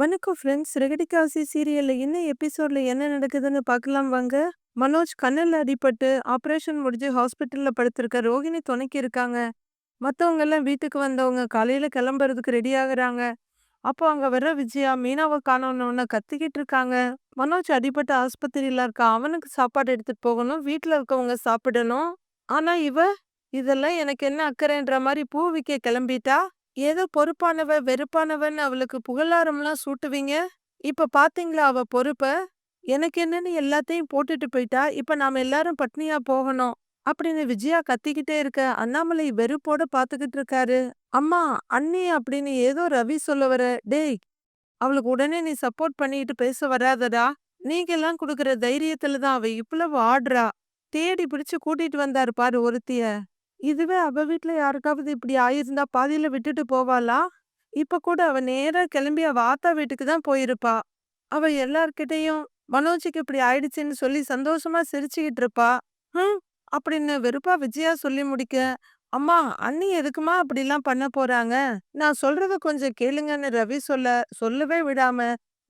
வணக்கம் ஃப்ரெண்ட்ஸ். ரெகடிகாசி சீரியல்ல என்ன எபிசோட்ல என்ன நடக்குதுன்னு பார்க்கலாம் வாங்க. மனோஜ் கண்ணில் அடிபட்டு ஆப்ரேஷன் முடிஞ்சு ஹாஸ்பிட்டலில் படுத்திருக்க ரோகிணி துணைக்கு இருக்காங்க. மத்தவங்க எல்லாம் வீட்டுக்கு வந்தவங்க காலையில கிளம்புறதுக்கு ரெடி ஆகுறாங்க. அப்போ அங்க வர விஜயா மீனாவை காணணும்னு கத்திக்கிட்டு இருக்காங்க. மனோஜ் அடிபட்ட ஆஸ்பத்திரியில் இருக்கா அவனுக்கு சாப்பாடு எடுத்துட்டு போகணும். வீட்டில் இருக்கவங்க சாப்பிடணும். ஆனா இவ இதெல்லாம் எனக்கு என்ன அக்கறைன்ற மாதிரி பூ விக்க கிளம்பிட்டா. ஏதோ பொறுப்பானவ, வெறுப்பானவன்னு அவளுக்கு புகழாரம்லாம் சூட்டுவீங்க. இப்ப பாத்தீங்களா அவ பொறுப்ப? எனக்கு என்னன்னு எல்லாத்தையும் போட்டுட்டு போயிட்டா. இப்ப நாம எல்லாரும் பட்னியா போகணும். அப்படின்னு விஜயா கத்திக்கிட்டே இருக்க, அண்ணாமலை வெறுப்போட பாத்துக்கிட்டு இருக்காரு. அம்மா, அண்ணி அப்படின்னு ஏதோ ரவி சொல்ல வர, டேய் அவளுக்கு உடனே நீ சப்போர்ட் பண்ணிட்டு பேச வராதடா. நீங்கெல்லாம் கொடுக்குற தைரியத்துல தான் அவ இவ்வளவு ஆடுறா. தேடி பிடிச்சு கூட்டிட்டு வந்தாரு பாரு ஒருத்திய. இதுவே அவ வீட்ல யாருக்காவது இப்படி ஆயிருந்தா பாதியில விட்டுட்டு போவாளா? இப்ப கூட அவ நேரா கிளம்பி அவ ஆத்தா வீட்டுக்கு தான் போயிருப்பா. அவ எல்லார்கிட்டயும் மனோஜுக்கு இப்படி ஆயிடுச்சுன்னு சொல்லி சந்தோஷமா சிரிச்சுக்கிட்டு இருப்பா. ஹம் அப்படின்னு வெறுப்பா விஜயா சொல்லி முடிக்க, அம்மா அண்ணி எதுக்குமா அப்படிலாம் பண்ண போறாங்க? நான் சொல்றத கொஞ்சம் கேளுங்கன்னு ரவி சொல்ல, சொல்லவே விடாம,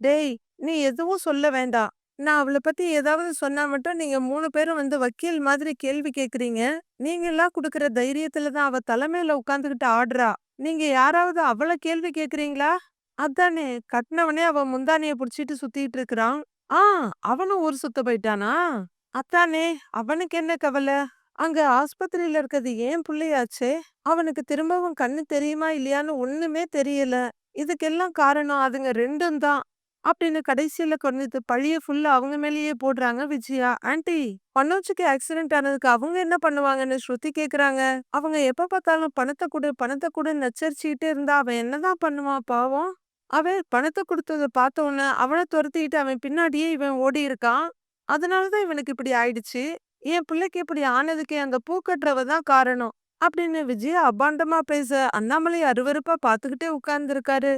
டேய் நீ எதுவும் சொல்ல வேண்டாம். நான் அவள பத்தி ஏதாவது சொன்னா மட்டும் நீங்க மூணு பேரும் வந்து வக்கீல் மாதிரி கேள்வி கேக்குறீங்க நீங்க எல்லாம் கொடுக்கற தைரியத்துல தான் அவ தலைமையில உட்காந்துக்கிட்டு ஆடுறா. நீங்க யாராவது அவள கேள்வி கேக்குறீங்களா அதானே கட்டினவனே அவ முந்தானிய புடிச்சிட்டு சுத்திட்டு இருக்கிறான். ஆ அவனும் ஊர் சுத்த போயிட்டானா? அத்தானே அவனுக்கு என்ன கவல? அங்க ஆஸ்பத்திரியில இருக்கிறது ஏன் புள்ளையாச்சே. அவனுக்கு திரும்பவும் கண்ணு தெரியுமா இல்லையான்னு ஒண்ணுமே தெரியல. இதுக்கெல்லாம் காரணம் அதுங்க ரெண்டும் தான். அப்படின்னு கடைசியில கொஞ்சத்து பழிய ஃபுல்லா அவங்க மேலேயே போடுறாங்க விஜயா. ஆண்டி மனோஜுக்கு ஆக்சிடென்ட் ஆனதுக்கு அவங்க என்ன பண்ணுவாங்கன்னு ஸ்ருதி கேக்குறாங்க. அவங்க எப்ப பார்த்தாலும் பணத்தை கொடு பணத்தை கொடுன்னு நச்சரிச்சுக்கிட்டே இருந்தா அவன் என்னதான் பண்ணுவான் பாவம்? அவன் பணத்தை கொடுத்ததை பார்த்தோன்னு அவனை அவன துரத்திக்கிட்டு அவன் பின்னாடியே இவன் ஓடி இருக்கான். அதனாலதான் இவனுக்கு இப்படி ஆயிடுச்சு. என் பிள்ளைக்கு இப்படி ஆனதுக்கு அந்த பூக்கட்டுறவ தான் காரணம். அப்படின்னு விஜயா அபாண்டமா பேச அண்ணாமலை அருவருப்பா பாத்துக்கிட்டே உட்கார்ந்துருக்காரு.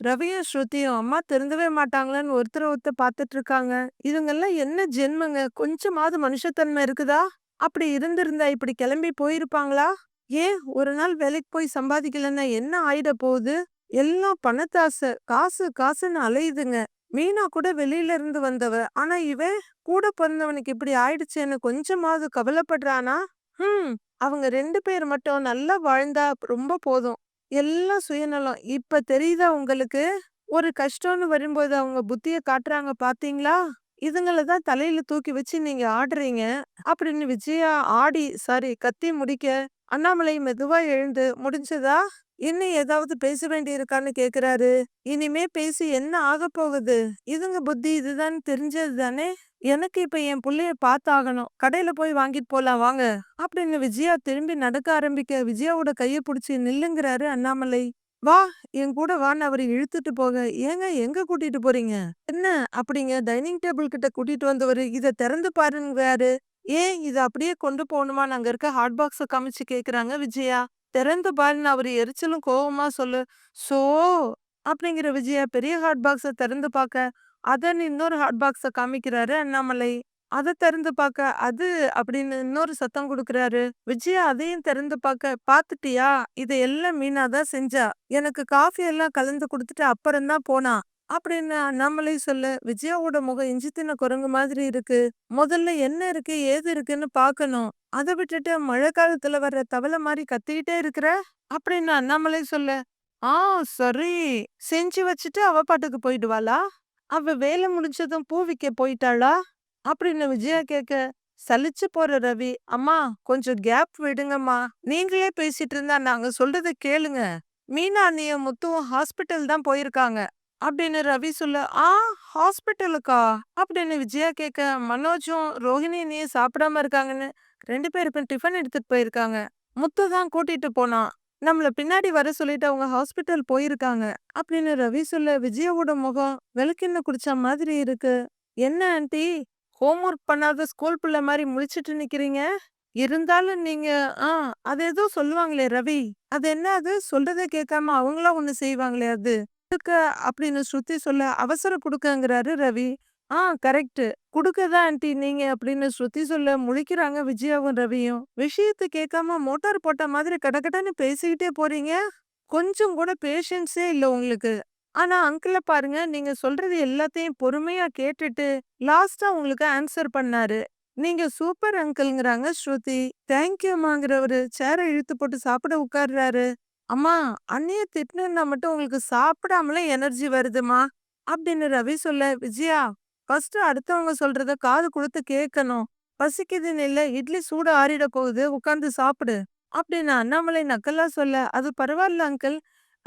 ரவியும் ஸ்ருதியும் அம்மா திருந்தவே மாட்டாங்களான்னு ஒருத்தர ஒருத்தர் பார்த்துட்டு இருக்காங்க. இதுங்கெல்லாம் என்ன ஜென்மங்க? கொஞ்சமாவது மனுஷத்தன்மை இருக்குதா? அப்படி இருந்திருந்தா இப்படி கிளம்பி போயிருப்பாங்களா? ஏன் ஒரு நாள் வேலைக்கு போய் சம்பாதிக்கலன்னா என்ன ஆயிட போகுது? எல்லாம் பணத்தாசை. காசு காசுன்னு அலையுதுங்க. மீனா கூட வெளியில இருந்து வந்தவ. ஆனா இவன் கூட பிறந்தவனுக்கு இப்படி ஆயிடுச்சேன்னு கொஞ்சமாவது கவலைப்படுறானா? ஹம் அவங்க ரெண்டு பேர் மட்டும் நல்லா வாழ்ந்தா ரொம்ப போதும். எல்லாம் சுயநலம். இப்ப தெரியுதா உங்களுக்கு? ஒரு கஷ்டம்னு வரும்போது அவங்க புத்திய காட்டுறாங்க பாத்தீங்களா? இதுங்கள தான் தலையில தூக்கி வச்சு நீங்க ஆடுறீங்க. அப்படின்னு விஜயா ஆடி சாரி கத்தி முடிக்க, அண்ணாமலை மெதுவா எழுந்து முடிஞ்சதா? இன்னும் ஏதாவது பேச வேண்டியிருக்கான்னு கேக்குறாரு. இனிமே பேசி என்ன ஆகப் போகுது? இதுங்க புத்தி இதுதான் தெரிஞ்சது தானே? எனக்கு இப்ப என் புள்ளைய பார்த்தாகணும். கடையில போய் வாங்கிட்டு போலாம் வாங்க. அப்படின்னு விஜயா திரும்பி நடக்க ஆரம்பிக்க விஜயாவோட கைய பிடிச்சி நில்லுங்கிறாரு அண்ணாமலை. வா என் கூட வான்னு அவரை இழுத்துட்டு போக, ஏங்க எங்க கூட்டிட்டு போறீங்க? என்ன அப்படிங்க டைனிங் டேபிள் கிட்ட கூட்டிட்டு வந்தவரு இதை திறந்து பாருங்கிறாரு. ஏன் இத அப்படியே கொண்டு போகணுமா அங்க இருக்க ஹாட் பாக்ஸ காமிச்சு கேக்குறாங்க விஜயா. திறந்து பாருன்னு அவரு எரிச்சலும் கோவமா சொல்லு சோ அப்படிங்கிற விஜயா பெரிய ஹாட் பாக்ஸ திறந்து பார்க்க, அதன்னு இன்னொரு ஹாட் பாக்ஸ காமிக்கிறாரு அண்ணாமலை. அத திறந்து பார்க்க, அது அப்படின்னு இன்னொரு சத்தம் குடுக்குறாரு. விஜயா அதையும் திறந்து பார்க்க, பாத்துட்டியா? இத எல்லாம் மீனா தான் செஞ்சா. எனக்கு காஃபி எல்லாம் கலந்து குடுத்துட்டு அப்புறம் தான் போனா. அப்படின்னு அண்ணாமலை சொல்ல, விஜயாவோட முகம் இஞ்சித்தின குரங்கு மாதிரி இருக்கு. முதல்ல என்ன இருக்கு ஏது இருக்குன்னு பார்க்கணும். அத விட்டுட்டு மழை காலத்துல வர்ற தவளை மாதிரி கத்திக்கிட்டே இருக்கிற? அப்படின்னு அண்ணாமலை சொல்ல, ஆ சரி. செஞ்சு வச்சுட்டு அவ பாட்டுக்கு போயிடுவாளா? அவ வேலை முடிஞ்சதும் பூ விக்க போயிட்டாளா? அப்படின்னு விஜயா கேட்க, சலிச்சு போற ரவி, அம்மா கொஞ்சம் கேப் விடுங்கம்மா. நீங்களே பேசிட்டு இருந்தா நாங்க சொல்றத கேளுங்க. மீனா அண்ணியும் முத்துவும் ஹாஸ்பிட்டல் தான் போயிருக்காங்க. அப்படின்னு ரவி சொல்ல, ஆ ஹாஸ்பிட்டலுக்கா? அப்படின்னு விஜயா கேட்க, மனோஜும் ரோஹிணி அண்ணியும் சாப்பிடாம இருக்காங்கன்னு 2 பேருக்கும் டிஃபன் எடுத்துட்டு போயிருக்காங்க. முத்து தான் கூட்டிட்டு போனான். நம்மள பின்னாடி வர சொல்லிட்டு அவங்க ஹாஸ்பிட்டல் போயிருக்காங்க. அப்படின்னு ரவி சொல்ல விஜயோட முகம் விளக்கெண்ணெய் குடிச்ச மாதிரி இருக்கு. என்ன ஆண்டி ஹோம் ஒர்க் பண்ணாத ஸ்கூல் பிள்ளை மாதிரி முழிச்சிட்டு நிக்கிறீங்க? இருந்தாலும் நீங்க ஆ அது ஏதோ சொல்லுவாங்களே ரவி. அது என்ன அது? சொல்றத கேட்காம அவங்களா ஒண்ணு செய்வாங்களே அது. அப்படின்னு ஸ்ருதி சொல்ல அவசரம் கொடுக்கங்கிறாரு ரவி. ஆ கரெக்ட். குடுக்க தான் ஆன்ட்டி நீங்க அப்படின்னு ஸ்ருதி சொல்ல முழிக்கிறாங்க விஜயாவும் ரவியும். விஷயத்த கேட்காம மோட்டார் போட்ட மாதிரி கடகடன்னு பேசிக்கிட்டே போறீங்க. கொஞ்சம் கூட பேஷன்ஸே இல்ல உங்களுக்கு. ஆனா அங்கிள பாருங்க, நீங்க சொல்றது எல்லாத்தையும் பொறுமையா கேட்டுட்டு, லாஸ்ட்டா உங்களுக்கு ஆன்சர் பண்ணாரு. நீங்க சூப்பர் அங்கிள்ங்கிறாங்க ஸ்ருதி. தேங்க் யூம்மாங்கிறவரு சேர இழுத்து போட்டு சாப்பிட உட்கார்றாரு. அம்மா, அண்ணிய திட்டுனா மட்டும் உங்களுக்கு சாப்பிடாமலே எனர்ஜி வருதும்மா. அப்படின்னு ரவி சொல்ல, விஜயா ஃபர்ஸ்ட் அடுத்தவங்க சொல்றத காது குடுத்து கேட்கணும். பசிக்குதுன்னு இல்ல, இட்லி சூடு ஆறிட போகுது, உட்கார்ந்து சாப்பிடு. அப்படின்னு அண்ணாமலை நக்கலா சொல்ல, அது பரவாயில்ல அங்கிள்.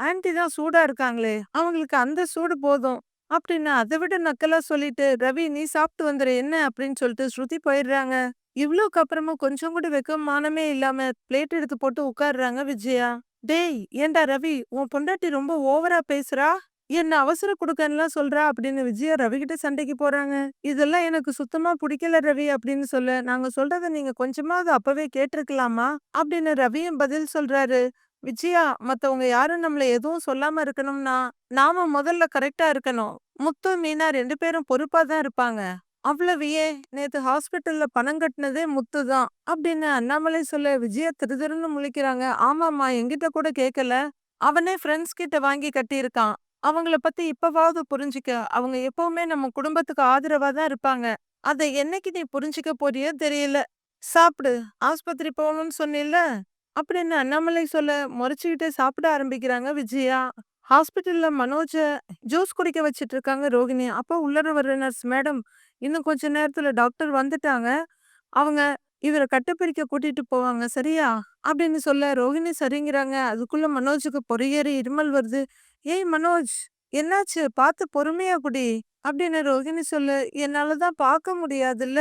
ஆன்ட்டி தான் சூடா இருக்காங்களே, அவங்களுக்கு அந்த சூடு போதும். அப்படின்னு அதை விட நக்கலா சொல்லிட்டு, ரவி நீ சாப்பிட்டு வந்துரு என்ன அப்படின்னு சொல்லிட்டு ஸ்ருதி போயிடுறாங்க. இவ்ளோக்கு அப்புறமும் கொஞ்சம் கூட வெக்கம் மானமே இல்லாம பிளேட் எடுத்து போட்டு உட்கார்றாங்க விஜயா. டேய் ஏன்டா ரவி, உன் பொண்டாட்டி ரொம்ப ஓவரா பேசுறா. என்ன அவசர குடுக்கன்லாம் சொல்றா அப்படின்னு விஜயா ரவி கிட்ட சண்டைக்கு போறாங்க. இதெல்லாம் எனக்கு சுத்தமா பிடிக்கல ரவி அப்படின்னு சொல்ல, நாங்க சொல்றத நீங்க கொஞ்சமாவது அப்பவே கேட்டிருக்கலாமா? அப்படின்னு ரவியும் பதில் சொல்றாரு. விஜயா, மத்தவங்க யாரும் நம்மள எதுவும் சொல்லாம இருக்கணும்னா, நாம முதல்ல கரெக்டா இருக்கணும். முத்து, மீனா ரெண்டு பேரும் பொறுப்பா தான் இருப்பாங்க. அவ்வளவு ஏன், நேத்து ஹாஸ்பிட்டல்ல பணம் கட்டுனதே முத்து தான். அப்படின்னு அண்ணாமலை சொல்ல விஜயா திருதிருன்னு முழிக்கிறாங்க. ஆமாம்மா என்கிட்ட கூட கேட்கல. அவனே ஃப்ரெண்ட்ஸ் கிட்ட வாங்கி கட்டியிருக்கான். அவங்கள பத்தி இப்பவாவது புரிஞ்சுக்க. அவங்க எப்பவுமே நம்ம குடும்பத்துக்கு ஆதரவா தான் இருப்பாங்க. அத என்னைக்கு நீ புரிஞ்சுக்க போறியோ தெரியல. சாப்பிடு. ஆஸ்பத்திரி போகணும்னு சொன்னேல்ல. அப்படின்னு அண்ணாமலை சொல்ல முறைச்சுக்கிட்டே சாப்பிட ஆரம்பிக்கிறாங்க விஜயா. ஹாஸ்பிட்டல்ல மனோஜ ஜூஸ் குடிக்க வச்சிட்டு இருக்காங்க ரோகிணி. அப்போ உள்ளர வர்ற நர்ஸ், மேடம் இன்னும் கொஞ்ச நேரத்துல டாக்டர் வந்துட்டாங்க. அவங்க இவரை கட்டுப்பிரிக்க கூட்டிட்டு போவாங்க சரியா? அப்படின்னு சொல்ல ரோஹிணி சரிங்கிறாங்க. அதுக்குள்ள மனோஜுக்கு பொறியேறி இருமல் வருது. ஏய் மனோஜ், என்னாச்சு? பார்த்து பொறுமையா குடி. அப்படின்னு ரோஹிணி சொல்ல, என்னாலதான் பார்க்க முடியாதுல்ல.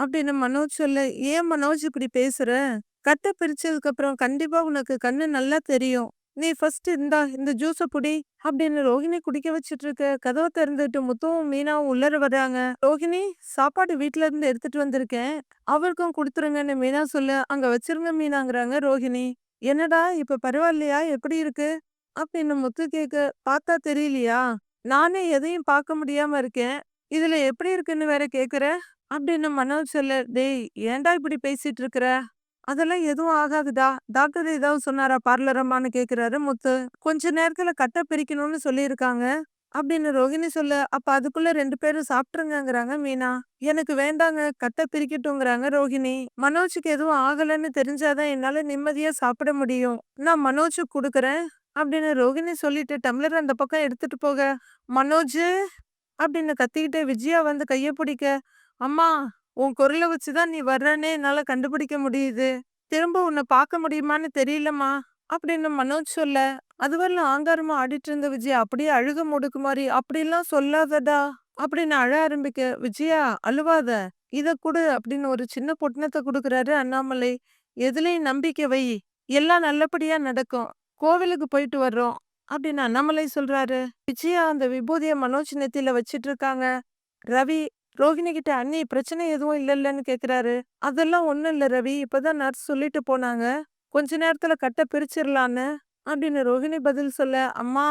அப்படின்னு மனோஜ் சொல்ல, ஏன் மனோஜ் இப்படி பேசுற? கட்டை பிரிச்சதுக்கு அப்புறம் கண்டிப்பா உனக்கு கண்ணு நல்லா தெரியும். நீ ஃபர்ஸ்ட் இந்தா இந்த ஜூஸ குடி. அப்படின்னு ரோகிணி குடிக்க வச்சுட்டு இருக்க. கதவை திறந்துட்டு முத்துவும் மீனாவும் உள்ளர வர்றாங்க. ரோகிணி, சாப்பாடு வீட்ல இருந்து எடுத்துட்டு வந்திருக்கேன். அவருக்கும் குடுத்துருங்கன்னு மீனா சொல்ல, அங்க வச்சிருங்க மீனாங்கிறாங்க ரோகிணி. என்னடா இப்ப பரவாயில்லையா? எப்படி இருக்கு? அப்படின்னு முத்து கேக்க பார்த்தா தெரியலையா? நானே எதையும் பார்க்க முடியாம இருக்கேன். இதுல எப்படி இருக்குன்னு வேற கேக்குற? அப்படின்னு மனோஜ் சொல்ல, டேய் ஏன்டா இப்படி பேசிட்டு இருக்கிற? அதெல்லாம் எதுவும் ஆகாதுடா. டாக்டர் ஏதாவது சொன்னாரா பார்லரம்மான்னு கேக்குறாரு முத்து. கொஞ்ச நேரத்துல கட்டை பிரிக்கணும்னு சொல்லியிருக்காங்க. அப்படின்னு ரோகிணி சொல்ல, அப்ப அதுக்குள்ள ரெண்டு பேரும் சாப்பிட்டுருங்கங்கிறாங்க மீனா. எனக்கு வேண்டாங்க, கட்டை பிரிக்கட்டுங்கிறாங்க ரோகிணி. மனோஜுக்கு எதுவும் ஆகலன்னு தெரிஞ்சாதான் என்னால நிம்மதியா சாப்பிட முடியும். நான் மனோஜுக்கு கொடுக்குறேன் அப்படின்னு ரோகிணி சொல்லிட்டு டம்ளர் அந்த பக்கம் எடுத்துட்டு போக, மனோஜு அப்படின்னு கத்திக்கிட்டே விஜயா வந்து கையை பிடிக்க, அம்மா உன் குரல வச்சுதான் நீ வர்றனே என்னால கண்டுபிடிக்க முடியுது. திரும்ப உன்னை பார்க்க முடியுமான்னு தெரியலம்மா. அப்படின்னு மனோஜ் சொல்ல, அதுவரையிலும் ஆங்காரமா ஆடிட்டு இருந்த விஜய் அப்படியே அழுக முடுக்கு மாதிரி, அப்படிலாம் சொல்லாதடா. அப்படின்னு அழ ஆரம்பிக்க, விஜயா அழுவாத. இத குடு அப்படின்னு ஒரு சின்ன பொட்டணத்தை கொடுக்குறாரு அண்ணாமலை. எதுலயும் நம்பிக்கை வை. எல்லாம் நல்லபடியா நடக்கும். கோவிலுக்கு போயிட்டு வர்றோம். அப்படின்னு அண்ணாமலை சொல்றாரு. விஜயா அந்த விபூதிய மனோஜ் நெத்தியில வச்சிட்டு இருக்காங்க. ரவி ரோஹிணி கிட்ட அண்ணி பிரச்சனை எதுவும் இல்லல்லன்னு கேக்குறாரு. அதெல்லாம் ஒண்ணும் இல்ல ரவி. இப்பதான் நர்ஸ் சொல்லிட்டு போனாங்க. கொஞ்ச நேரத்துல கட்டை பிரிச்சிரலான்னு. அப்படின்னு ரோஹிணி பதில் சொல்ல, அம்மா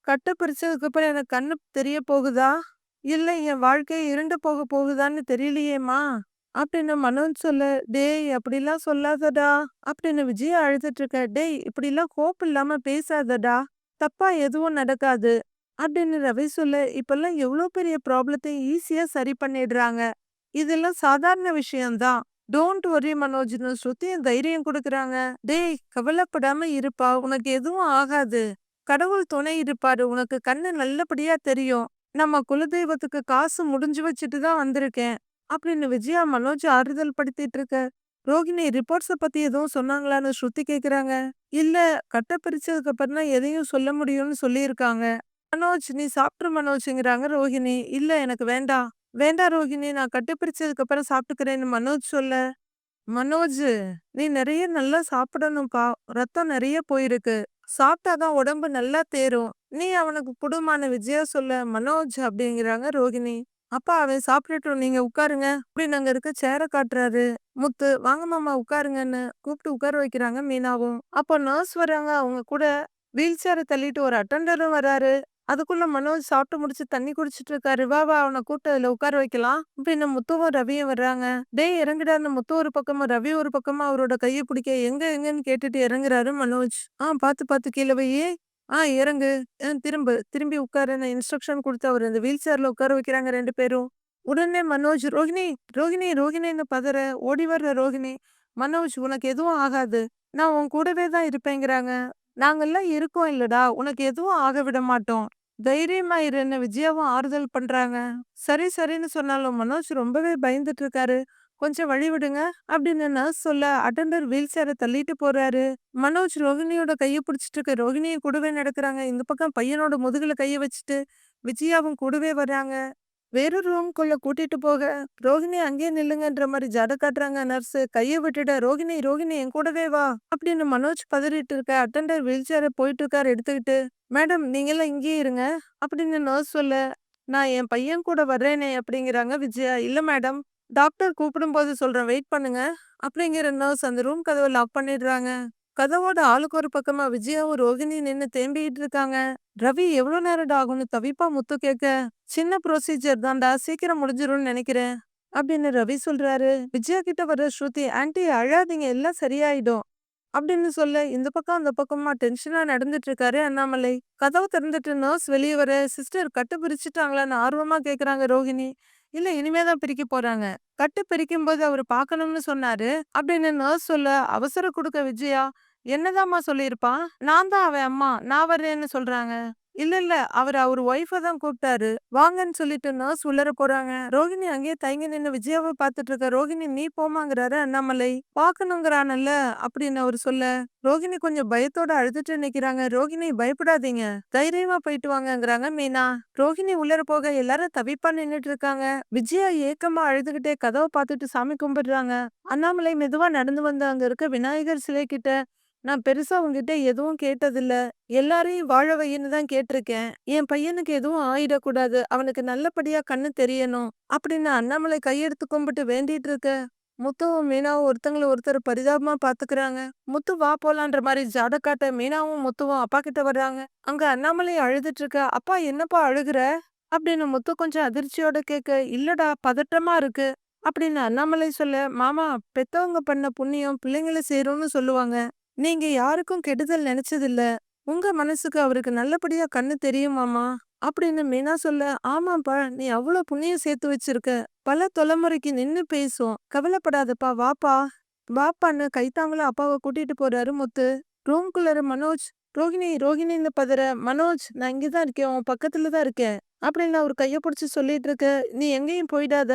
கட்டை பிரிச்சதுக்கு அப்புறம் எனக்கு கண்ணு தெரிய போகுதா? இல்லை என் வாழ்க்கை இருண்டு போக போகுதான்னு தெரியலையேம்மா. அப்படின்னு மனோஜ் சொல்ல, டேய் அப்படிலாம் சொல்லாதடா. அப்படின்னு விஜயா அழுதுட்டு இருக்க. டேய் இப்படிலாம் கோப்பு இல்லாம பேசாதடா. தப்பா எதுவும் நடக்காது. அப்படின்னு ரவி சொல்ல, இப்பெல்லாம் எவ்வளோ பெரிய ப்ராப்ளத்தையும் ஈஸியா சரி பண்ணிடுறாங்க. இதெல்லாம் சாதாரண விஷயம்தான். டோன்ட் வொரி மனோஜ்னு ஸ்ருத்தியும் தைரியம் கொடுக்குறாங்க டேய் கவலைப்படாம இருப்பா. உனக்கு எதுவும் ஆகாது. கடவுள் துணை இருப்பாரு. உனக்கு கண்ணு நல்லபடியா தெரியும். நம்ம குலதெய்வத்துக்கு காசு முடிஞ்சு வச்சுட்டு தான் வந்திருக்கேன். அப்படின்னு விஜயா மனோஜ் ஆறுதல் படுத்திட்டு இருக்க. ரோகிணி ரிப்போர்ட்ஸ பத்தி எதுவும் சொன்னாங்களான்னு ஸ்ருதி கேக்குறாங்க. இல்ல கட்ட பிரிச்சதுக்கு அப்புறம் தான் எதையும் சொல்ல முடியும்னு சொல்லியிருக்காங்க. மனோஜ் நீ சாப்பிட்ரு மனோஜ்ங்கிறாங்க ரோகிணி. இல்ல எனக்கு வேண்டாம். வேண்டாம் ரோஹிணி நான் கட்டுப்பிடிச்சதுக்கு அப்புறம் சாப்பிட்டுக்கிறேன்னு மனோஜ் சொல்ல, மனோஜ் நீ நிறைய நல்லா சாப்பிடணும்ப்பா. ரத்தம் நிறைய போயிருக்கு. சாப்பிட்டாதான் உடம்பு நல்லா தேரும். நீ அவனுக்கு குடும்பமான விஜயா சொல்ல, மனோஜ் அப்படிங்கிறாங்க ரோகிணி. அப்பா அவன் சாப்பிடட்டும் நீங்க உட்காருங்க. அப்படின்னு நாங்க இருக்க சேர காட்டுறாரு. முத்து வாங்க மாமா உட்காருங்கன்னு கூப்பிட்டு உட்கார வைக்கிறாங்க மீனாவும். அப்போ நர்ஸ் வராங்க அவங்க கூட வீல் சேரை தள்ளிட்டு ஒரு அட்டெண்டரும் வராரு. அதுக்குள்ள மனோஜ் சாப்பிட்டு முடிச்சு தண்ணி குடிச்சிட்டு இருக்காரு. வா வா அவனை கூட்டு அதுல உட்கார வைக்கலாம். அப்படின்னு முத்துவும் ரவியும் வர்றாங்க. டேய் இறங்குடான்னு முத்து ஒரு பக்கமா ரவி ஒரு பக்கமா அவரோட கையை பிடிக்க எங்க எங்கன்னு கேட்டுட்டு இறங்குறாரு மனோஜ். ஆ பார்த்து பார்த்து கீழே வையே. ஆ இறங்கு. திரும்ப திரும்பு. திரும்பி உட்காருன்னு இன்ஸ்ட்ரக்ஷன் கொடுத்து அவர் அந்த வீல் சேர்ல உட்கார வைக்கிறாங்க ரெண்டு பேரும். உடனே மனோஜ், "ரோகிணி, ரோகிணி, ரோகிணின்னு பதற, ஓடி வர்ற ரோகிணி, "மனோஜ் உனக்கு எதுவும் ஆகாது. நான் உன் கூடவே தான் இருப்பேங்கிறாங்க." "நாங்கல்லாம் இருக்கோம் இல்லடா! உனக்கு எதுவும் ஆக விட மாட்டோம். தைரியமா இருன்னு" விஜயாவும் ஆறுதல் பண்றாங்க. சரி, சரின்னு சொன்னாலும் மனோஜ் ரொம்பவே பயந்துட்டு இருக்காரு. "கொஞ்சம் வழி விடுங்க" அப்படின்னு நர்ஸ் சொல்ல அட்டெண்டர் வீல் சேரை தள்ளிட்டு போறாரு. மனோஜ் ரோகிணியோட கையை பிடிச்சிட்டு இருக்க ரோகிணியும் கூடவே நடக்கிறாங்க இந்த பக்கம் பையனோட முதுகுல கையை வச்சுட்டு விஜயாவும் கூடவே வர்றாங்க. வேறொரு ரூம்குள்ள கூட்டிட்டு போக, "ரோகிணி அங்கேயே நில்லுங்கன்ற" மாதிரி ஜட காட்டுறாங்க நர்ஸு. கையை விட்டுட, "ரோகிணி, ரோகிணி என் கூடவே வா" அப்படின்னு மனோஜ் பதறிட்டு இருக்க அட்டெண்டர் வீல் சேர போயிட்டு இருக்காரு எடுத்துக்கிட்டு. "மேடம் நீங்களாம் இங்கேயே இருங்க" அப்படின்னு நர்ஸ் சொல்ல, "நான் என் பையன் கூட வர்றேனே" அப்படிங்கிறாங்க விஜயா. இல்லை மேடம், டாக்டர் கூப்பிடும்போது சொல்றேன் வெயிட் பண்ணுங்க" அப்படிங்கிற நர்ஸ் அந்த ரூம் கதவை லாக் பண்ணிடுறாங்க. கதவோட ஆளுக்கு ஒரு பக்கமா விஜயாவும் ரோகிணி நின்று தேம்பிக்கிட்டு இருக்காங்க. ரவி எவ்வளோ நேரம் ஆகும்னு தவிப்பா முத்து கேட்க, "சின்ன ப்ரொசீஜர் தான்டா சீக்கிரம் முடிஞ்சிரும்னு நினைக்கிறேன்" அப்படின்னு ரவி சொல்றாரு. விஜயா கிட்ட வர ஸ்ருதி, ஆன்டி அழாதீங்க எல்லாம் சரியாயிடும்" அப்படின்னு சொல்ல, இந்த பக்கம் அந்த பக்கமா டென்ஷனா நடந்துட்டு இருக்காரு அண்ணாமலை. கதவு திறந்துட்டு நர்ஸ் வெளிய வர, "சிஸ்டர் கட்டு பிரிச்சுட்டாங்களான்னு" ஆர்வமா கேக்குறாங்க ரோகிணி. "இல்ல இனிமே தான் பிரிக்க போறாங்க. கட்டு பிரிக்கும் போது அவர் பார்க்கணும்னு சொன்னாரு" அப்படின்னு நர்ஸ் சொல்ல, அவசரம் கொடுக்க விஜயா, "என்னதாம்மா சொல்லியிருப்பான்? நான் தான் அவன் அம்மா. நான் வர்றேன்னு சொல்றாங்க." "இல்ல இல்ல அவர் அவர் ஒய்ஃப தான் கூப்பிட்டாரு." வாங்கன்னு சொல்லிட்டு நர்ஸ் உள்ளர போறாங்க. ரோகிணி அங்கேயே தயங்கி நின்று விஜயாவை பார்த்துட்டு இருக்க ரோகிணி, "நீ போமாங்கிறாரு அண்ணாமலை. பார்க்கணுங்கிறானல்ல" அப்படின்னு அவர் சொல்ல, ரோகிணி கொஞ்சம் பயத்தோட அழுதுட்டு நிக்கிறாங்க. "ரோகிணி பயப்படாதீங்க. தைரியமா போயிட்டு வாங்கங்கிறாங்க மீனா. ரோகிணி உள்ளர போக எல்லாரும் தவிப்பா நின்னுட்டு இருக்காங்க. விஜயா ஏக்கமா அழுதுகிட்டே கதவை பார்த்துட்டு சாமி கும்பிடுறாங்க. அண்ணாமலை மெதுவா நடந்து வந்து அங்க இருக்க விநாயகர் சிலை கிட்ட, "நான் பெருசா உங்ககிட்ட எதுவும் கேட்டதில்ல. எல்லாரையும் வாழ வைன்னு தான் கேட்டிருக்கேன். என் பையனுக்கு எதுவும் ஆயிடக்கூடாது. அவனுக்கு நல்லபடியா கண்ணு தெரியணும்" அப்படின்னு அண்ணாமலை கையெடுத்து கும்பிட்டு வேண்டிட்டு இருக்க, முத்துவும் மீனாவும் ஒருத்தங்கள ஒருத்தர் பரிதாபமா பாத்துக்கிறாங்க முத்து வா போலான்ற மாதிரி ஜாட காட்ட மீனாவும் முத்துவும் அப்பா கிட்ட வர்றாங்க. அங்க அண்ணாமலை அழுதுட்டு இருக்க, "அப்பா என்னப்பா அழுகுற?" அப்படின்னு முத்து கொஞ்சம் அதிர்ச்சியோட கேட்க, "இல்லடா பதட்டமா இருக்கு" அப்படின்னு அண்ணாமலை சொல்ல, "மாமா பெத்தவங்க பண்ண புண்ணியம் பிள்ளைங்கள சேரும்னு சொல்லுவாங்க. நீங்க யாருக்கும் கெடுதல் நினைச்சதில்ல. உங்க மனசுக்கு அவருக்கு நல்லபடியா கண்ணு தெரியுமாமா அப்படின்னு மீனா சொல்ல, "ஆமாப்பா நீ அவ்வளவு புண்ணியம் சேர்த்து வச்சிருக்க. பல தொலைமுறைக்கு நின்னு பேசும். கவலைப்படாதப்பா வாப்பா" வாப்பான்னு கைத்தாங்கள அப்பாவ கூட்டிட்டு போறாரு முத்து. ரூம்குள்ளார மனோஜ், "ரோகிணி ரோகிணின்னு பதற, "மனோஜ் நான் இங்க தான் இருக்கேன். உன் பக்கத்துல தான் இருக்கேன்" அப்படின்னு அவர் கைய பிடிச்சி சொல்லிட்டு இருக்க, "நீ எங்கேயும் போயிடாத.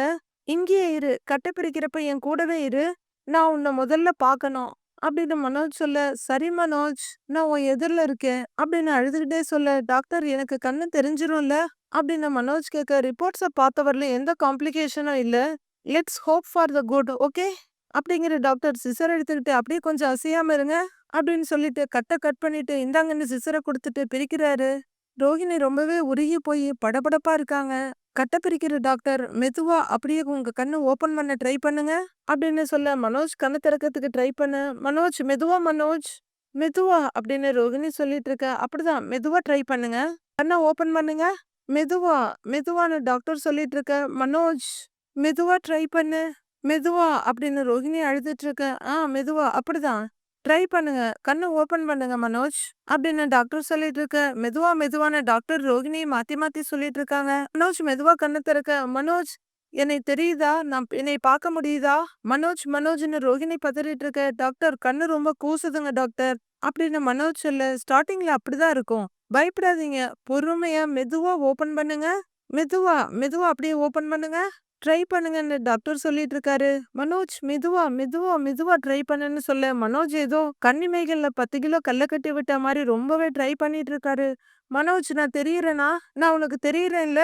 இங்கேயே இரு. கட்ட பிரிக்கிறப்ப என் கூடவே இரு. நான் உன்ன முதல்ல பார்க்கணும்" அப்படின்னு மனோஜ் சொல்ல, "சரி மனோஜ், நான் உன் எதிர்ல இருக்கேன்" அப்படின்னு அழுதுகிட்டே சொல்ல, "டாக்டர் எனக்கு கண்ணு தெரிஞ்சிரும்ல" அப்படின்னு மனோஜ் கேட்க, ரிப்போர்ட்ஸை பார்த்தவரில் எந்த காம்ப்ளிகேஷனும் இல்லை let's hope for the good okay" அப்படிங்கிற டாக்டர் சிசர் எடுத்துக்கிட்டு, "அப்படியே கொஞ்சம் அசையாம இருங்க" அப்படின்னு சொல்லிட்டு கட்டை கட் பண்ணிட்டு, இந்தாங்கன்னு சிசரை கொடுத்துட்டு பிரிக்கிறாரு. ரோஹிணி ரொம்பவே உருகி போய் படபடப்பா இருக்காங்க. கட்ட பிரிக்கிற டாக்டர், "மெதுவா அப்படியே உங்க கண்ணை ஓப்பன் பண்ண ட்ரை பண்ணுங்க" அப்படின்னு சொல்ல, மனோஜ் கண்ணை திறக்கறதுக்கு ட்ரை பண்ண, "மனோஜ் மெதுவா மனோஜ், மெதுவா" அப்படின்னு ரோகிணி சொல்லிட்டு இருக்க, "அப்படிதான் மெதுவா ட்ரை பண்ணுங்க. கண்ணை ஓப்பன் பண்ணுங்க. மெதுவா மெதுவான்னு டாக்டர் சொல்லிட்டு இருக்க, "மனோஜ் மெதுவா ட்ரை பண்ணு. மெதுவா" அப்படின்னு ரோஹிணி அழுதுட்டு இருக்க, "ஆ மெதுவா அப்படிதான். ட்ரை பண்ணுங்க. கண்ணு ஓப்பன் பண்ணுங்க மனோஜ்" அப்படின்னு டாக்டர் சொல்லிட்டு இருக்க, மெதுவா மெதுவான டாக்டர் ரோகிணிய மாத்தி மாத்தி சொல்லிட்டு இருக்காங்க. மனோஜ் மெதுவா கண்ணு திறக்க, "மனோஜ் என்னை தெரியுதா? நான் என்னை பார்க்க முடியுதா?" "மனோஜ் மனோஜ்ன்னு" ரோஹிணி பதறிட்டு இருக்க, "டாக்டர் கண்ணு ரொம்ப கூசுதுங்க டாக்டர்" அப்படின்னு மனோஜ் சொல்ல, ஸ்டார்டிங்ல அப்படிதான் இருக்கும். பயப்படாதீங்க. பொறுமையா மெதுவா ஓப்பன் பண்ணுங்க. மெதுவா மெதுவா அப்படியே ஓப்பன் பண்ணுங்க. ட்ரை பண்ணுங்கன்னு" டாக்டர் சொல்லிட்டு இருக்காரு. மனோஜ் மெதுவா மெதுவா மெதுவா ட்ரை பண்ணுன்னு சொல்ல, மனோஜ் ஏதோ கண்ணிமைகள்ல பத்து கிலோ கல்ல கட்டி விட்ட மாதிரி ரொம்பவே ட்ரை பண்ணிட்டு இருக்காரு. "மனோஜ் நான் தெரியறேனா? நான் உனக்கு தெரியறேன்ல"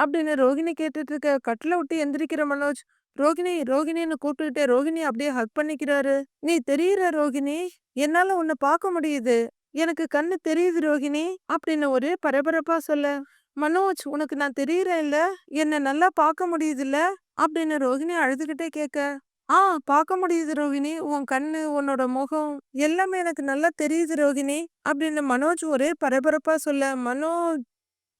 அப்படின்னு ரோகிணி கேட்டுட்டு இருக்க, கட்டில விட்டு எந்திரிக்கிற மனோஜ், "ரோகிணி ரோகிணின்னு" கூப்பிட்டுக்கிட்டே ரோகிணி அப்படியே ஹக் பண்ணிக்கிறாரு. "நீ தெரியற ரோகிணி. என்னால உன்னை பார்க்க முடியுது. எனக்கு கண்ணு தெரியுது ரோகிணி" அப்படின்னு ஒரே பரபரப்பா சொல்ல, "மனோஜ் உனக்கு நான் தெரியறேன்ல? என்ன நல்லா பார்க்க முடியுதுல்ல" அப்படின்னு ரோஹிணி அழுதுகிட்டே கேட்க, "ஆ பார்க்க முடியுது ரோகிணி. உன் கண்ணு, உன்னோட முகம் எல்லாமே எனக்கு நல்லா தெரியுது ரோகிணி" அப்படின்னு மனோஜ் ஒரே பரபரப்பா சொல்ல, "மனோஜ்"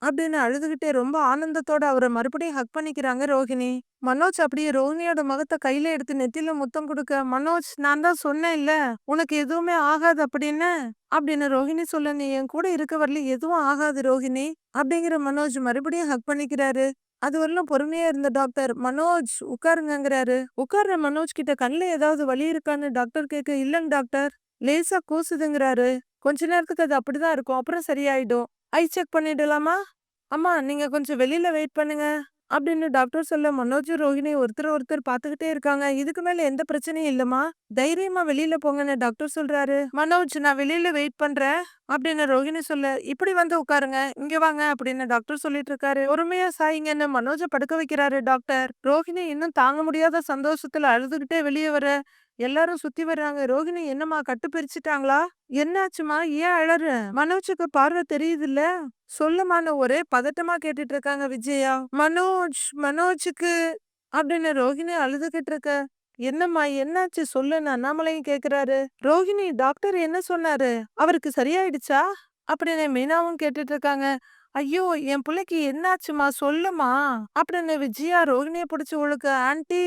அப்படின்னு அழுதுகிட்டே ரொம்ப ஆனந்தத்தோட அவரை மறுபடியும் ஹக் பண்ணிக்கிறாங்க ரோஹிணி. மனோஜ் அப்படியே ரோஹிணியோட முகத்தை கையில எடுத்து நெத்தியில முத்தம் கொடுக்க மனோஜ் நான் தான் சொன்னேன் இல்ல உனக்கு எதுவுமே ஆகாது அப்படின்னு அப்படின்னு ரோஹிணி சொல்ல நீ என் கூட இருக்க வரல எதுவும் ஆகாது ரோஹிணி அப்படிங்கிற மனோஜ் மறுபடியும் ஹக் பண்ணிக்கிறாரு. அது வரலும் பொறுமையா இருந்த டாக்டர் மனோஜ் உட்காருங்கிறாரு உட்கார்ற மனோஜ் கிட்ட கண்ணுல ஏதாவது வலி இருக்கான்னு டாக்டர் கேட்க இல்லைங்க டாக்டர் லேசா கூசுதுங்கிறாரு. கொஞ்ச நேரத்துக்கு அது அப்படிதான் இருக்கும் அப்புறம் சரியாயிடும். ஐ செக் பண்ணிடலாமா? அம்மா நீங்க கொஞ்சம் வெளியில வெயிட் பண்ணுங்க. அப்படின்னு டாக்டர் சொல்ல மனோஜ் ரோஹிணி ஒருத்தர் ஒருத்தர் பாத்துக்கிட்டே இருக்காங்க. இதுக்கு மேல எந்த பிரச்சனையும் இல்லம்மா. தைரியமா வெளியில போங்கன்னு டாக்டர் சொல்றாரு. மனோஜ் நான் வெளியில வெயிட் பண்றேன். அப்படின்னு ரோஹிணி சொல்ல இப்படி வந்து உட்காருங்க. இங்க வாங்க. அப்படின்னு டாக்டர் சொல்லிட்டு இருக்காரு. பொறுமையா சாயிங்கன்னு மனோஜ படுக்க வைக்கிறாரு டாக்டர் ரோஹிணி இன்னும் தாங்க முடியாத சந்தோஷத்துல அழுதுகிட்டே வெளியே வர எல்லாரும் சுத்தி வர்றாங்க. ரோஹிணி என்னம்மா கட்டு பிரிச்சுட்டாங்களா என்னாச்சுமா ஏன் அழற? மனோஜுக்கு பார்வை தெரியுது இல்ல சொல்லுமான்னு ஒரே பதட்டமா கேட்டுட்டு இருக்காங்க விஜயா. மனோஜ் மனோஜுக்கு அப்படின்னு ரோஹிணி அழுதுகிட்டு இருக்க என்னம்மா என்னாச்சு? சொல்லுன்னு அண்ணாமலையும் கேக்குறாரு. ரோஹிணி டாக்டர் என்ன சொன்னாரு? அவருக்கு சரியாயிடுச்சா? அப்படின்னு மீனாவும் கேட்டுட்டு இருக்காங்க ஐயோ! என் பிள்ளைக்கு என்னாச்சுமா சொல்லுமா அப்படின்னு விஜயா ரோகிணிய புடிச்சு உழுக்க ஆன்ட்டி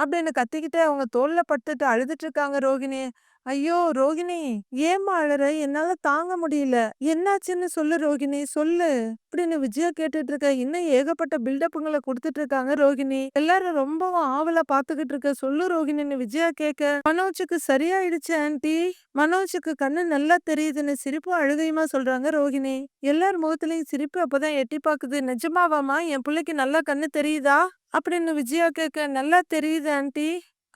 அப்படின்னு கத்திக்கிட்டு அவங்க தோல்ல படுத்துட்டு அழுதுட்டு இருக்காங்க ரோகிணி. ஐயோ! ரோகிணி ஏம்மா அழற? என்னால தாங்க முடியல. என்னாச்சுன்னு சொல்லு ரோகிணி சொல்லு. அப்படின்னு விஜயா கேட்டுட்டு இருக்க இன்னும் ஏகப்பட்ட பில்டப்புங்களை கொடுத்துட்டு இருக்காங்க ரோகிணி. எல்லாரும் ரொம்பவும் ஆவலா பாத்துக்கிட்டு இருக்க சொல்லு ரோகிணின்னு விஜயா கேட்க மனோஜுக்கு சரியாயிடுச்சு ஆன்டி மனோஜுக்கு கண்ணு நல்லா தெரியுதுன்னு சிரிப்பு அழுகையுமா சொல்றாங்க ரோகிணி. எல்லார் முகத்திலையும் சிரிப்பு அப்பதான் எட்டி பாக்குது நிஜமாவாமா என் பிள்ளைக்கு நல்லா கண்ணு தெரியுதா? அப்படின்னு விஜயா கேட்க நல்லா தெரியுது ஆன்டி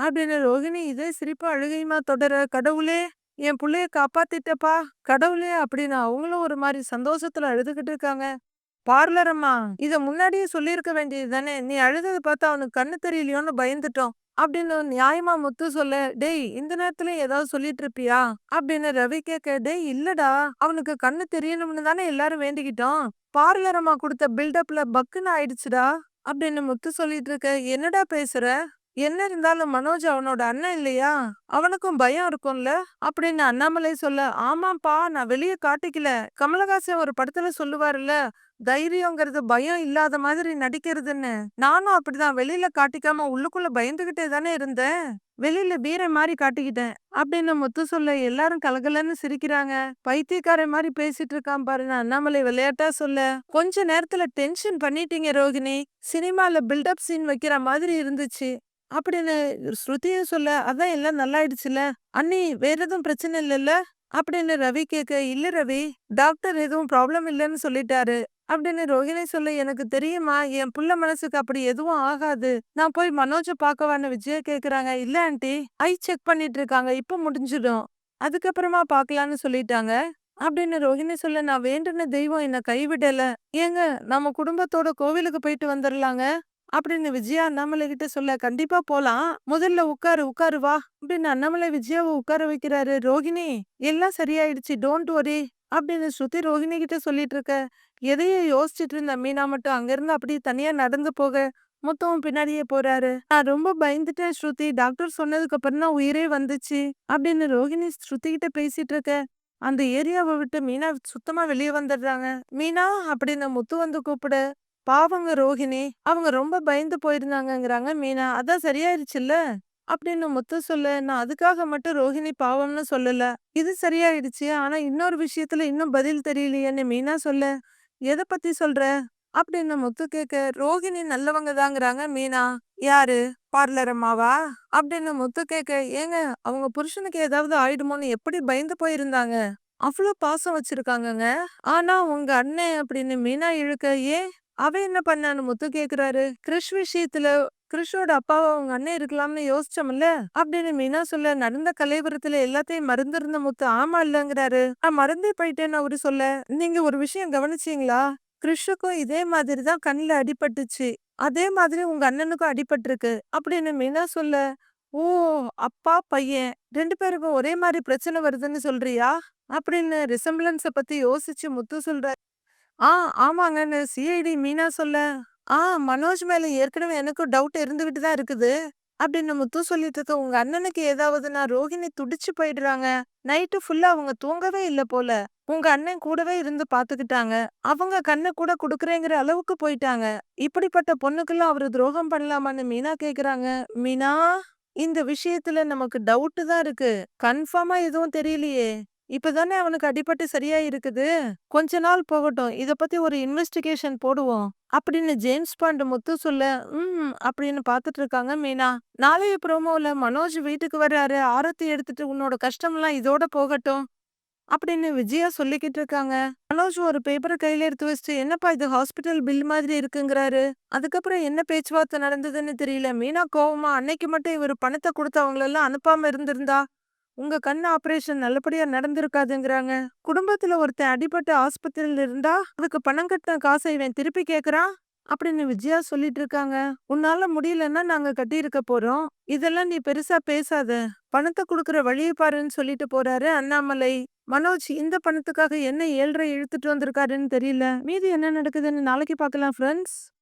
அப்படின்னு ரோகிணி இதே சிரிப்பு அழுகையுமா தொடர கடவுளே என் புள்ளைய காப்பாத்திட்டப்பா கடவுளே அப்படின்னு அவங்களும் ஒரு மாதிரி சந்தோஷத்துல அழுதுகிட்டு இருக்காங்க. பார்லரம்மா இத முன்னாடியே சொல்லியிருக்க வேண்டியது தானே நீ அழுதது பார்த்தா அவனுக்கு கண்ணு தெரியலையோன்னு பயந்துட்டோம் அப்படின்னு நியாயமா முத்து சொல்ல டேய் இந்த நேரத்துல ஏதாவது சொல்லிட்டு இருப்பியா? அப்படின்னு ரவி கேட்க டேய் இல்லடா அவனுக்கு கண்ணு தெரியணும்னு தானே எல்லாரும் வேண்டிக்கிட்டோம். பார்லரம்மா கொடுத்த பில்டப்ல பக்குன்னு ஆயிடுச்சுடா அப்படின்னு முத்து சொல்லிட்டு இருக்க என்னடா பேசுற? என்ன இருந்தாலும் மனோஜ் அவனோட அண்ணன் இல்லையா? அவனுக்கும் பயம் இருக்கும்ல? அப்படின்னு அண்ணாமலை சொல்ல ஆமாப்பா நான் வெளியே காட்டிக்கல. கமலஹாசன் ஒரு படத்துல சொல்லுவாருல்ல தைரியங்கிறது பயம் இல்லாத மாதிரி நடிக்கிறதுன்னு. நானும் அப்படிதான் வெளியில காட்டிக்காம உள்ளுக்குள்ள பயந்துகிட்டே தானே இருந்தேன். வெளியில பீரை மாதிரி காட்டிக்கிட்டேன் அப்படின்னு முத்து சொல்ல எல்லாரும் கலகலன்னு சிரிக்கிறாங்க. பைத்தியக்காரன் மாதிரி பேசிட்டு இருக்கான் பாருங்க அண்ணாமலை விளையாட்டா சொல்ல கொஞ்ச நேரத்துல டென்ஷன் பண்ணிட்டீங்க ரோகிணி. சினிமால பில்டப் சீன் வைக்கிற மாதிரி இருந்துச்சு. அப்படின்னு ஸ்ருதியும் சொல்ல அதான் எல்லாம் நல்லாயிடுச்சுல அண்ணி வேற எதுவும் பிரச்சனை இல்லைல்ல? அப்படின்னு ரவி கேட்க இல்ல ரவி டாக்டர் எதுவும் ப்ராப்ளம் இல்லைன்னு சொல்லிட்டாரு. அப்படின்னு ரோஹிணி சொல்ல எனக்கு தெரியுமா என் புள்ள மனசுக்கு அப்படி எதுவும் ஆகாது. நான் போய் மனோஜ பாக்கவான்னு விஜய கேக்குறாங்க. இல்ல ஆண்டி ஐ செக் பண்ணிட்டு இருக்காங்க இப்ப முடிஞ்சிடும். அதுக்கப்புறமா பாக்கலான்னு சொல்லிட்டாங்க. அப்படின்னு ரோஹிணி சொல்ல நான் வேண்டுன தெய்வம் என்னை கைவிடல. ஏங்க நம்ம குடும்பத்தோட கோவிலுக்கு போயிட்டு வந்துடலாங்க அப்படின்னு விஜயா அண்ணாமலை கிட்ட சொல்ல கண்டிப்பா போலாம். முதல்ல உட்காரு உட்காரு வா. அப்படின்னு அண்ணாமலை விஜயாவை உட்கார வைக்கிறாரு. ரோகிணி எல்லாம் சரியாயிடுச்சு. டோன்ட் ஒரி அப்படின்னு ஸ்ருதி ரோஹிணி கிட்ட சொல்லிட்டு இருக்க எதையோ யோசிச்சுட்டு இருந்த மீனா மட்டும் அங்கிருந்து அப்படியே தனியா நடந்து போக மொத்தமும் பின்னாடியே போறாரு. நான் ரொம்ப பயந்துட்டேன் ஸ்ருதி. டாக்டர் சொன்னதுக்கு அப்புறம் தான் உயிரே வந்துச்சு. அப்படின்னு ரோஹிணி ஸ்ருதி கிட்ட பேசிட்டு இருக்க அந்த ஏரியாவை விட்டு மீனா சுத்தமா வெளியே வந்துடுறாங்க. மீனா அப்படின்னு முத்து வந்து கூப்பிடு பாவங்க ரோஹிணி அவங்க ரொம்ப பயந்து போயிருந்தாங்கங்கிறாங்க மீனா. அதான் சரியாயிருச்சுல்ல? அப்படின்னு முத்து சொல்ல நான் அதுக்காக மட்டும் ரோஹிணி பாவம்னு சொல்லல. இது சரியாயிடுச்சு ஆனா இன்னொரு விஷயத்துல இன்னும் பதில் தெரியலையேன்னு மீனா சொல்ல. எதை பத்தி சொல்ற? அப்படின்னு முத்து கேட்க ரோஹிணி நல்லவங்க தாங்கிறாங்க மீனா. யாரு? பார்லர் அம்மாவா? அப்படின்னு முத்து கேட்க ஏங்க அவங்க புருஷனுக்கு ஏதாவது ஆயிடுமோன்னு எப்படி பயந்து போயிருந்தாங்க? அவ்வளோ பாசம் வச்சிருக்காங்கங்க. ஆனா உங்க அண்ணன் அப்படின்னு மீனா இழுக்க ஏன்? அவன் என்ன பண்ணான்னு முத்து கேக்குறாரு. கிறிஷ் விஷயத்துல கிறிஷோட அப்பாவை அவங்க அண்ணன் இருக்கலாம்னு யோசிச்சோம்ல? அப்படின்னு மீனா சொல்ல நடந்த கலைபுரத்துல எல்லாத்தையும் மறந்திருந்த முத்து ஆமா இல்லங்கிறாரு. நான் மறந்தே போயிட்டேன்னு அவரு சொல்ல நீங்க ஒரு விஷயம் கவனிச்சீங்களா? கிறிஷுக்கும் இதே மாதிரி தான் கண்ணுல அடிபட்டுச்சு. அதே மாதிரி உங்க அண்ணனுக்கும் அடிபட்டிருக்கு. அப்படின்னு மீனா சொல்ல ஓ அப்பா பையன் ரெண்டு பேருக்கும் ஒரே மாதிரி பிரச்சனை வருதுன்னு சொல்றியா? அப்படின்னு ரிசம்பிளன்ஸை பத்தி யோசிச்சு முத்து சொல்ற ஆ ஆமாங்கன்னு சிஐடி மீனா சொல்ல. ஆ மனோஜ் மேல ஏற்கனவே எனக்கும் டவுட் இருந்துகிட்டு தான் இருக்குது. அப்படின்னு முத்து சொல்லிட்டு இருக்க உங்க அண்ணனுக்கு ஏதாவதுன்னா ரோஹிணி துடிச்சு போயிடுறாங்க. நைட்டு ஃபுல்லா அவங்க தூங்கவே இல்ல போல. உங்க அண்ணன் கூடவே இருந்து பாத்துக்கிட்டாங்க. அவங்க கண்ணை கூட குடுக்கறேங்கிற அளவுக்கு போயிட்டாங்க. இப்படிப்பட்ட பொண்ணுக்கெல்லாம் அவரு துரோகம் பண்ணலாமான்னு மீனா கேக்குறாங்க. மீனா இந்த விஷயத்துல நமக்கு டவுட்டு தான் இருக்கு. கன்ஃபார்மா எதுவும் தெரியலையே. இப்பதானே அவனுக்கு அடிபட்டு சரியா இருக்குது. கொஞ்ச நாள் போகட்டும். இத பத்தி ஒரு இன்வெஸ்டிகேஷன் போடுவோம். அப்படின்னு ஜேம்ஸ் பாண்ட் முத்து சொல்ல ம் அப்படின்னு பாத்துட்டு இருக்காங்க மீனா. நாளைய ப்ரோமோல மனோஜ் வீட்டுக்கு வர்றாரு. ஆரத்தி எடுத்துட்டு உன்னோட கஷ்டம்லாம் இதோட போகட்டும். அப்படின்னு விஜயா சொல்லிக்கிட்டு இருக்காங்க. மனோஜ் ஒரு பேப்பரை கையில எடுத்து வச்சுட்டு என்னப்பா இது ஹாஸ்பிட்டல் பில் மாதிரி இருக்குங்கிறாரு. அதுக்கப்புறம் என்ன பேச்சுவார்த்தை நடந்ததுன்னு தெரியல. மீனா கோவமா அன்னைக்கு மட்டும் இவர் பணத்தை கொடுத்து அவங்களெல்லாம் அனுப்பாம இருந்திருந்தா? உங்க கண் ஆபரேஷன் நல்லபடியா நடந்திருக்காதுங்கிறாங்க. குடும்பத்துல ஒருத்தன் அடிபட்டு ஆஸ்பத்திரியில இருந்தா அதுக்கு பணம் கட்டின காசை இவன் திருப்பி கேக்குறான்? அப்படின்னு விஜயா சொல்லிட்டு இருக்காங்க. உன்னால முடியலன்னா நாங்க கட்டி இருக்க போறோம். இதெல்லாம் நீ பெருசா பேசாத. பணத்தை குடுக்கற வழியை பாருன்னு சொல்லிட்டு போறாரு அண்ணாமலை. மனோஜ் இந்த பணத்துக்காக என்ன ஏழ்ரை இழுத்துட்டு வந்திருக்காருன்னு தெரியல. மீதி என்ன நடக்குதுன்னு நாளைக்கு பார்க்கலாம் ஃப்ரெண்ட்ஸ்